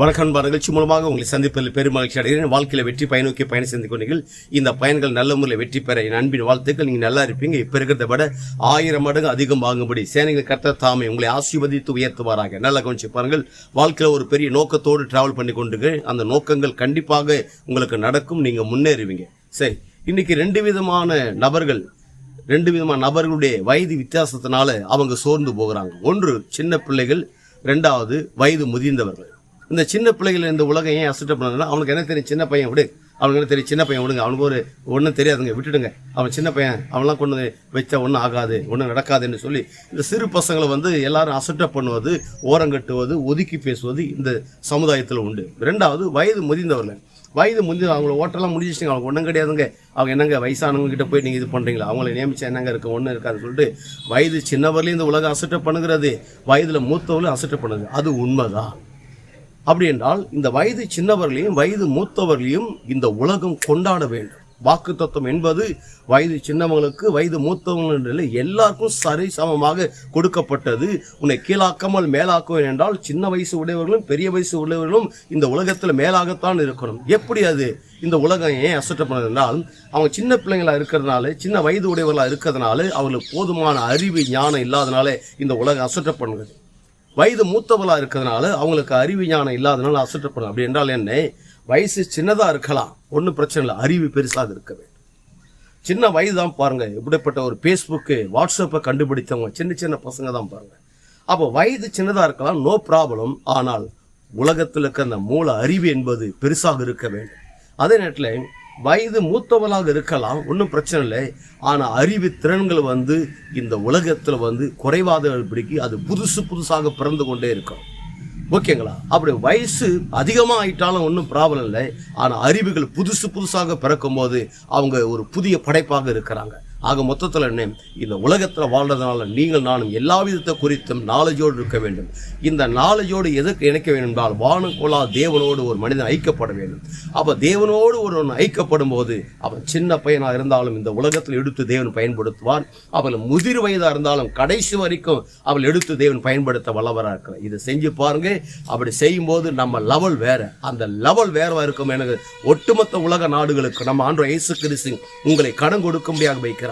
வணக்கம் நிகழ்ச்சி மூலமாக உங்களை சந்திப்பதில் பெரும் மகிழ்ச்சி அடைகிறேன். வாழ்க்கையில் வெற்றி பயனோக்கி பயணம் செய்து கொண்டீர்கள். இந்த பயன்கள் நல்ல முறையில் வெற்றி பெற என் அன்பின் வாழ்த்துக்கள். நீங்கள் நல்லா இருப்பீங்க. இப்போ இருக்கிறத விட ஆயிரம் மடங்கு அதிகம் வாங்கும்படி சேனைகள் கட்ட தாமே உங்களை ஆசீர்வதித்து உயர்த்துவாராக. நல்லா கவனிச்சு பாருங்கள். வாழ்க்கையில் ஒரு பெரிய நோக்கத்தோடு டிராவல் பண்ணி கொண்டு அந்த நோக்கங்கள் கண்டிப்பாக உங்களுக்கு நடக்கும். நீங்கள் முன்னேறுவீங்க. சரி இன்னைக்கு ரெண்டு விதமான நபர்கள் ரெண்டு விதமான நபர்களுடைய வயது வித்தியாசத்தினால அவங்க சோர்ந்து போகிறாங்க. ஒன்று சின்ன பிள்ளைகள். ரெண்டாவது வயது முதிர்ந்தவர்கள். இந்த சின்ன பிள்ளைகள் இந்த உலகம் ஏன் அசுத்த பண்ணதுன்னா அவனுக்கு என்ன தெரியும்? சின்ன பையன் விடு. அவனுக்கு என்ன தெரியும்? சின்ன பையன் விடுங்க. அவனுக்கு ஒரு ஒன்றும் தெரியாதுங்க. விட்டுடுங்க. அவன் சின்ன பையன் அவன்லாம் கொண்டு வச்சா ஒன்றும் ஆகாது ஒன்றும் நடக்காதுன்னு சொல்லி இந்த சிறு பசங்களை வந்து எல்லாரும் அசுட்ட பண்ணுவது ஓரங்கட்டுவது ஒதுக்கி பேசுவது இந்த சமுதாயத்தில் உண்டு. ரெண்டாவது வயது முதிர்ந்தவர்கள். வயது முந்தி அவங்கள ஓட்டெல்லாம் முடிஞ்சிச்சுங்க. அவங்க ஒன்றும் கிடையாதுங்க. அவங்க என்னங்க வயசானவங்க கிட்ட போய் நீங்கள் இது பண்ணுறீங்களா அவங்கள நியமிச்சா என்னங்க இருக்கு? ஒன்றும் இருக்காதுன்னு சொல்லிட்டு வயது சின்னவர்லேயும் இந்த உலகம் அசட்ட பண்ணுகிறது. வயதில் மூத்தவர்களும் அசட்ட பண்ணுது. அது உண்மைதான். அப்படி என்றால் இந்த வயது சின்னவர்களையும் வயது மூத்தவர்களையும் இந்த உலகம் கொண்டாட வேண்டும். வாக்கு தத்துவம் என்பது வயது சின்னவங்களுக்கு வயது மூத்தவங்கள் எல்லாருக்கும் சரி சமமாக கொடுக்கப்பட்டது. உன்னை கீழாக்காமல் மேலாக்குவேன் என்றால் சின்ன வயசு உடையவர்களும் பெரிய வயசு உடையவர்களும் இந்த உலகத்தில் மேலாகத்தான் இருக்கணும். எப்படி அது? இந்த உலகம் ஏன் அசட்ட பண்ணது என்றால் அவங்க சின்ன பிள்ளைங்களா இருக்கிறதுனால சின்ன வயது உடையவர்களாக இருக்கிறதுனால அவர்களுக்கு போதுமான அறிவு ஞானம் இல்லாதனால இந்த உலகம் அசட்ட பண்ணுது. வயது மூத்தவளாக இருக்கிறதுனால அவங்களுக்கு அறிவு ஞானம் இல்லாதனால அசட்டப்படும். அப்படி என்றால் என்ன? வயசு சின்னதாக இருக்கலாம். ஒன்றும் பிரச்சனை இல்லை. அறிவு பெருசாக இருக்க வேண்டும். சின்ன வயது தான் பாருங்கள் இப்படிப்பட்ட ஒரு ஃபேஸ்புக்கு வாட்ஸ்அப்பை கண்டுபிடித்தவங்க சின்ன சின்ன பசங்க தான் பாருங்கள் அப்போ வயது சின்னதாக இருக்கலாம். நோ ப்ராப்ளம் ஆனால் உலகத்தில் இருக்க அந்த மூல அறிவு என்பது பெருசாக இருக்க வேண்டும். அதே நேரத்தில் வயது மூத்தவளாக இருக்கலாம் ஒன்றும் பிரச்சனை இல்லை. ஆனால் அறிவு திறன்கள் வந்து இந்த உலகத்தில் வந்து குறைவாத பிடிக்கி அது புதுசு புதுசாக பிறந்து கொண்டே இருக்கும். ஓகேங்களா? அப்படி வயசு அதிகமாக ஆயிட்டாலும் ஒன்றும் ப்ராப்ளம் இல்லை. ஆனால் அறிவுகள் புதுசு புதுசாக பிறக்கும் போது அவங்க ஒரு புதிய படைப்பாக இருக்கிறாங்க. ஆக மொத்தத்தில் என்ன? இந்த உலகத்தில் வாழ்றதுனால நீங்கள் நானும் எல்லா விதத்தை குறித்தும் நாலேஜோடு இருக்க வேண்டும். இந்த நாலேஜோடு எதற்கு இணைக்க வேண்டும் என்றால் வானம் கொள்ளா தேவனோடு ஒரு மனிதன் ஐக்கப்பட வேண்டும். அப்போ தேவனோடு ஒருவன் ஐக்கப்படும் போது அவன் சின்ன பையனாக இருந்தாலும் இந்த உலகத்தில் எடுத்து தேவன் பயன்படுத்துவான். அவள் முதிர் வயதாக இருந்தாலும் கடைசி வரைக்கும் அவள் எடுத்து தேவன் பயன்படுத்த வல்லவராக இருக்கிறான். இதை செஞ்சு பாருங்க. அப்படி செய்யும்போது நம்ம லெவல் வேற. அந்த லெவல் வேறவா இருக்கும். எனக்கு ஒட்டுமொத்த உலக நாடுகளுக்கு நம்ம ஆண்டு இயேசு கிறிஸ்து உங்களை கடன் கொடுக்கும்படியாக வைக்கிறார்.